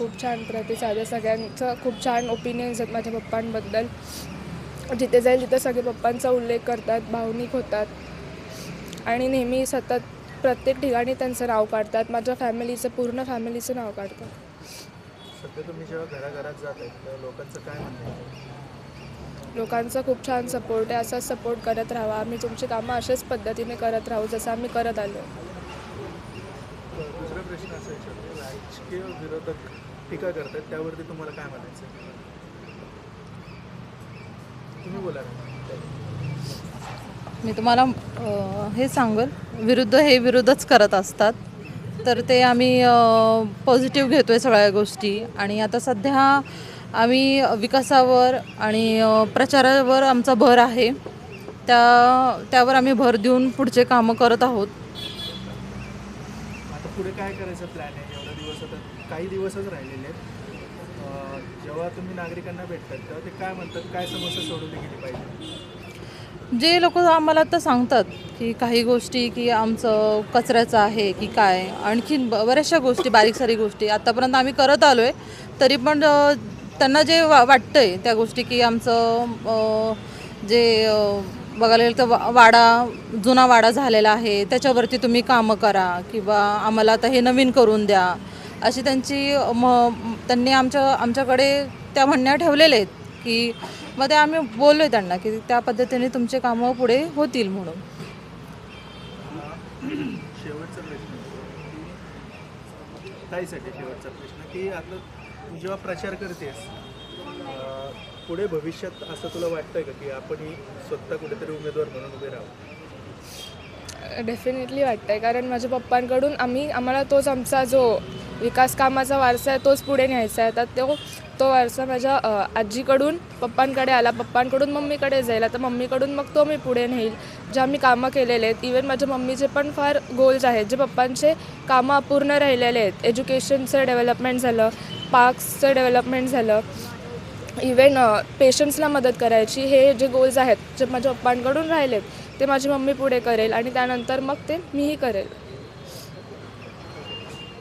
खूप छान प्रतिसाद आहे सगळ्यांचं खूप छान ओपिनियन्स आहेत माझ्या पप्पांबद्दल. जिथे जाईल तिथे सगळे पप्पांचा उल्लेख करतात भावनिक होतात. आणि नेहमी सतत प्रत्येक ठिकाणी त्यांचं नाव काढतात माझ्या फॅमिलीचं पूर्ण फॅमिलीचं नाव काढतात. सध्या तुम्ही जेव्हा घराघरात जात आहेत तेव्हा लोकांचं काय म्हणणं आहे? लोकांचा खूप छान सपोर्ट आहे असाच सपोर्ट करत राहावा आम्ही तुमची कामं अशाच पद्धतीने करत राहू जसं आम्ही करत आलो. प्रश्न असा विचारतो राजकीय विरोधक टीका करतात त्यावरती तुम्हाला काय म्हणायचं आहे? तुम्ही बोला ना. मी तुम्हाला अ, हे सांगेल. विरुद्ध हे विरोधच करत असतात. तर ते आम्ही पॉझिटिव्ह घेतो आहे सगळ्या गोष्टी. आणि आता सध्या आम्ही विकासावर आणि अ, प्रचारावर आमचा भर आहे. त्या त्यावर आम्ही भर देऊन पुढचे कामं करत आहोत. पुढे काय करायचा प्लॅन आहे? एवढ्या दिवस आता काही दिवसच राहिलेले आहेत. जेव्हा तुम्ही नागरिकांना भेटतात तेव्हा ते काय म्हणतात? काय समस्या सोडवली गेली पाहिजे? जे लोक आम्हाला आता सांगतात की काही गोष्टी की आमचं कचऱ्याचं आहे की काय. आणखीन बऱ्याचशा गोष्टी बारीक सारी गोष्टी. आत्तापर्यंत आम्ही करत आलो आहे तरी पण त्यांना जे वा वाटतं आहे त्या गोष्टी की आमचं जे बघायला गेलं तर वा- वाडा जुना वाडा झालेला आहे. त्याच्यावरती तुम्ही कामं करा किंवा आम्हाला आता हे नवीन करून द्या. अशी त्यांची म त्यांनी आमच्या आमच्याकडे त्या म्हणण्या ठेवलेल्या आहेत की मग ते आम्ही बोललो आहे त्यांना की त्या पद्धतीने तुमचे कामं पुढे होतील म्हणून. शेवटचा प्रश्न की ताईसाठी शेवटचा प्रश्न की आता तू जेव्हा प्रचार करतेस पुढे भविष्यात असं तुला वाटतंय का की आपणही स्वतः कुठेतरी उमेदवार म्हणून उभे राहू डेफिनेटली वाटतं आहे कारण माझ्या पप्पांकडून आम्ही आम्हाला तोच आमचा जो विकास कामाचा वारसा आहे तोच पुढे न्यायचा आहे. तर तो तो वारसा माझ्या आजीकडून पप्पांकडे आला पप्पांकडून मम्मीकडे जाईल. आता मम्मीकडून मग तो मी पुढे नेईल. जे आम्ही कामं केलेले आहेत इवन माझ्या मम्मीचे पण फार गोल्स आहेत. जे पप्पांचे कामं अपूर्ण राहिलेले आहेत. एज्युकेशनचं डेव्हलपमेंट झालं पार्क्सचं डेव्हलपमेंट झालं. इवन पेशंट्सला मदत करायची. हे जे गोल्स आहेत जे माझ्या पप्पांकडून राहिलेत ते माझी मम्मी पुढे करेल आणि त्यानंतर मग ते मीही करेल.